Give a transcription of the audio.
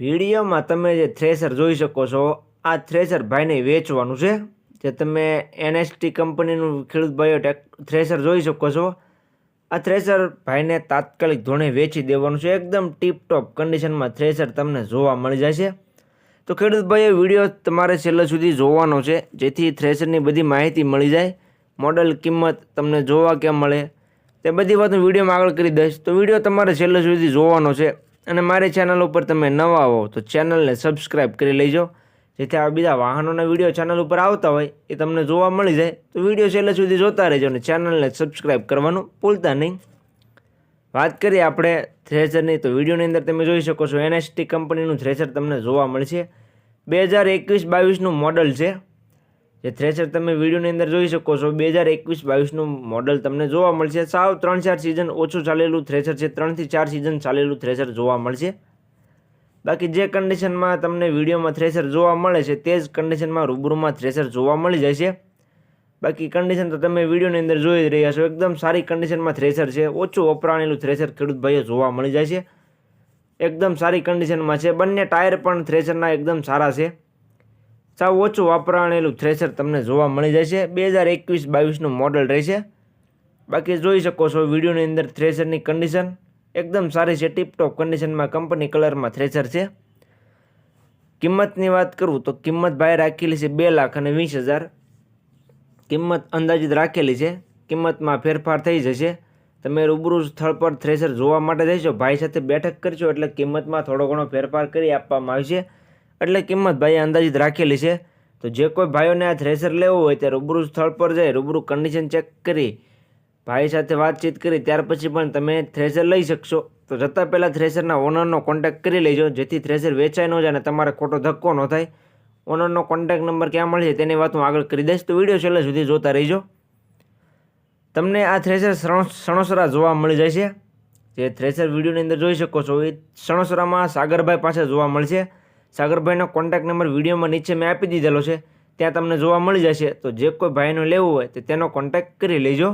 વિડીયોમાં તમે જે થ્રેસર જોઈ શકો છો, આ થ્રેસર ભાઈને વેચવાનું છે. જે તમે એનએસટી કંપનીનું ખેડૂત ભાઈઓ થ્રેસર જોઈ શકો છો. આ થ્રેસર ભાઈને તાત્કાલિક ધોરણે વેચી દેવાનું છે. એકદમ ટીપટોપ કન્ડિશનમાં થ્રેસર તમને જોવા મળી જશે તો ખેડૂત ભાઈએ વીડિયો તમારે છેલ્લે સુધી જોવાનો છે, જેથી થ્રેસરની બધી માહિતી મળી જાય. મોડલ કિંમત તમને જોવા કેમ મળે, તે બધી વાત હું વિડીયોમાં આગળ કરી દઈશ. તો વીડિયો તમારે છેલ્લે સુધી જોવાનો છે. અને મારી ચેનલ ઉપર તમે નવા હો તો ચેનલને સબસ્ક્રાઈબ કરી લેજો. જેથી આ બીજા વાહનોના વીડિયો ચેનલ ઉપર આવતા હોય, એ તમને જોવા મળી જાય. તો વીડિયો છેલ્લે સુધી જોતા રહેજો અને ચેનલને સબસ્ક્રાઈબ કરવાનું ભૂલતા નહીં. વાત કરીએ આપણે થ્રેસરની તો વિડીયોની અંદર તમે જોઈ શકો છો એનએસટી કંપનીનું થ્રેસર તમને જોવા મળશે. બે હજાર એકવીસ બાવીસનું મોડલ છે. જે થ્રેસર તમે વિડીયોની અંદર જોઈ શકો છો, બે હજાર એકવીસ બાવીસનું મોડલ તમને જોવા મળશે. સાવ ત્રણ ચાર સિઝન ઓછું ચાલેલું થ્રેસર છે, ત્રણથી ચાર સિઝન ચાલેલું થ્રેસર જોવા મળશે. બાકી જે કન્ડિશનમાં તમને વિડીયોમાં થ્રેસર જોવા મળે છે, તે જ કન્ડિશનમાં રૂબરૂમાં થ્રેસર જોવા મળી છે. બાકી કન્ડિશન તો તમે વિડીયોની અંદર જોઈ રહ્યા છો, એકદમ સારી કન્ડિશનમાં થ્રેસર છે, ઓછું વપરાણેલું થ્રેસર ખેડૂત ભાઈઓ જોવા મળી જાય છે. એકદમ સારી કન્ડિશનમાં છે, બંને ટાયર પણ થ્રેસરના એકદમ સારા છે. સાવ ઓછું વાપરાણેલું થ્રેસર તમને જોવા મળી છે બે હજાર એકવીસ બાવીસનું મોડલ રહેશે. બાકી જોઈ શકો છો વિડીયોની અંદર થ્રેસરની કન્ડિશન એકદમ સારી છે ટીપટોપ કન્ડિશનમાં કંપની કલરમાં થ્રેસર છે. કિંમતની વાત કરું તો કિંમત ભાઈ રાખેલી છે બે લાખ અને વીસ હજાર. કિંમત અંદાજિત રાખેલી છે. કિંમતમાં ફેરફાર થઈ જશે. તમે રૂબરૂ સ્થળ પર થ્રેસર જોવા માટે જઈશો ભાઈ સાથે બેઠક કરશો એટલે કિંમતમાં થોડો ઘણો ફેરફાર કરી આપવામાં આવશે. એટલે કિંમત ભાઈએ અંદાજિત રાખેલી છે. તો જે કોઈ ભાઈઓને આ થ્રેસર લેવું હોય તે રૂબરૂ સ્થળ પર જઈ રૂબરૂ કન્ડિશન ચેક કરી ભાઈ સાથે વાતચીત કરી, ત્યાર પછી પણ તમે થ્રેસર લઈ શકશો. તો જતાં પહેલાં થ્રેસરના ઓનરનો કોન્ટેક્ટ કરી લેજો, જેથી થ્રેસર વેચાઈ ન જાય અને તમારે ખોટો ધક્કો ન થાય. ઓનરનો કોન્ટેક્ટ નંબર ક્યાં મળશે તેની વાત હું આગળ કરી દઈશ. તો વીડિયો છેલ્લે સુધી જોતા રહીજો. તમને આ થ્રેસર સણોસરા જોવા મળી છે જે થ્રેસર વિડીયોની અંદર જોઈ શકો છો, એ સણોસરામાં સાગરભાઈ પાસે જોવા મળશે. સાગરભાઈનો કોન્ટેક્ટ નંબર વિડીયોમાં નીચે મેં આપી દીધેલો છે. ત્યાં તમને જોવા મળી જશે. તો જે કોઈ ભાઈનો લેવું હોય તો તેનો કોન્ટેક્ટ કરી લેજો.